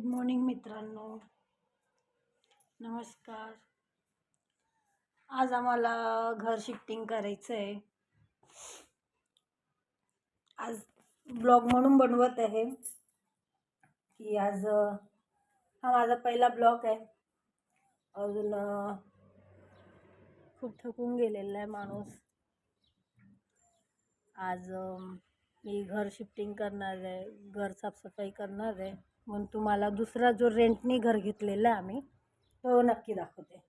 Good morning मित्रांनो. नमस्कार. आज आम्हाला घर शिफ्टिंग करायचं आहे आज ब्लॉग म्हणून बनवत आहे. की आज हा माझा पहिला ब्लॉग आहे. अजून खूप थकून गेलेला आहे माणूस. आज मी घर शिफ्टिंग करणार आहे घर साफसफाई करणार आहे. म्हणून तुम्हाला दुसरा जो रेंटनी घर घेतलेला आहे आम्ही तो नक्की दाखवते.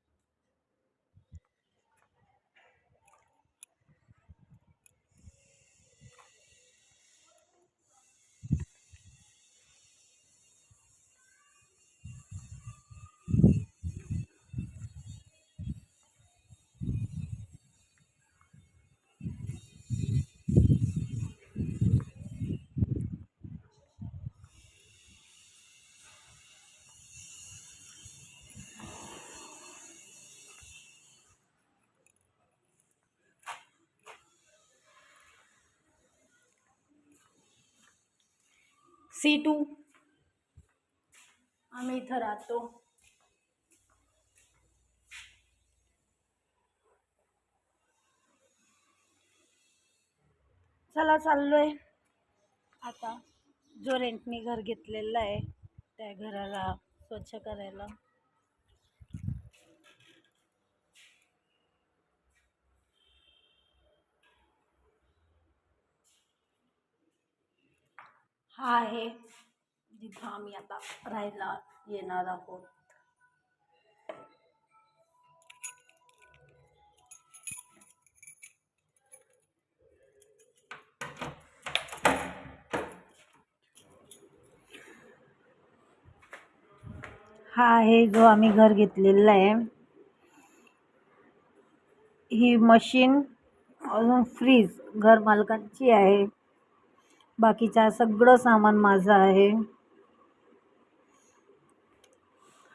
सी टू आम्ही इथं राहतो. चला चाललोय. आता जो रेंटनी घर घेतलेलं आहे. त्या घराला स्वच्छ करायला. हा आहे. जिथं आम्ही आता राहायला येणार आहोत. हा आहे जो आम्ही घर घेतलेला आहे. ही मशीन अजून फ्रीज घर मालकांची आहे. बाकीचा सगळं सामान माझं आहे.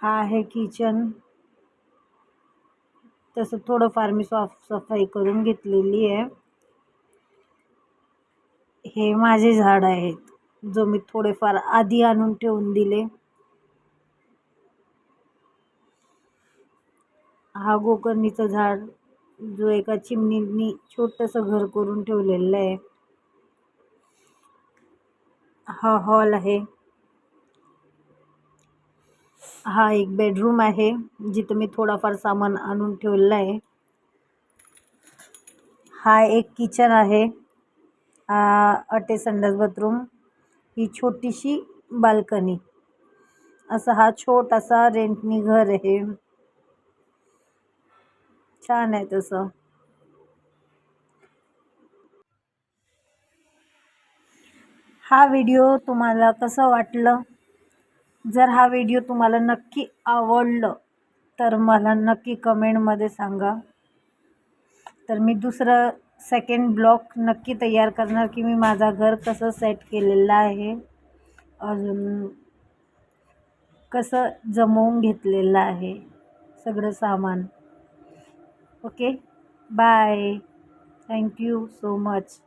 हा आहे किचन तसं थोडंफार मी साफसफाई करून घेतलेली आहे. हे माझे झाड आहेत जो मी थोडेफार आधी आणून ठेवून दिले. हा गोकर्णीचं झाड जो एका चिमणीनी छोटंसं घर करून ठेवलेलं आहे. हा हॉल आहे. हा एक बेडरूम आहे. जिथं मी थोडाफार सामान आणून ठेवलेला आहे हा एक किचन आहे. अटे संडास बाथरूम. ही छोटीशी बाल्कनी. असा हा छोटासा रेंटनी घर आहे. छान आहे तसं. हा व्हिडिओ तुम्हाला कसं वाटलं? जर हा व्हिडिओ तुम्हाला नक्की आवडलं तर मला नक्की कमेंटमध्ये सांगा. तर मी दुसरं सेकंड ब्लॉक नक्की तयार करणार की मी माझा घर कसं सेट केलेलं आहे. अजून कसं जमवून घेतलेलं आहे. सगळं सामान. Okay bye thank you so much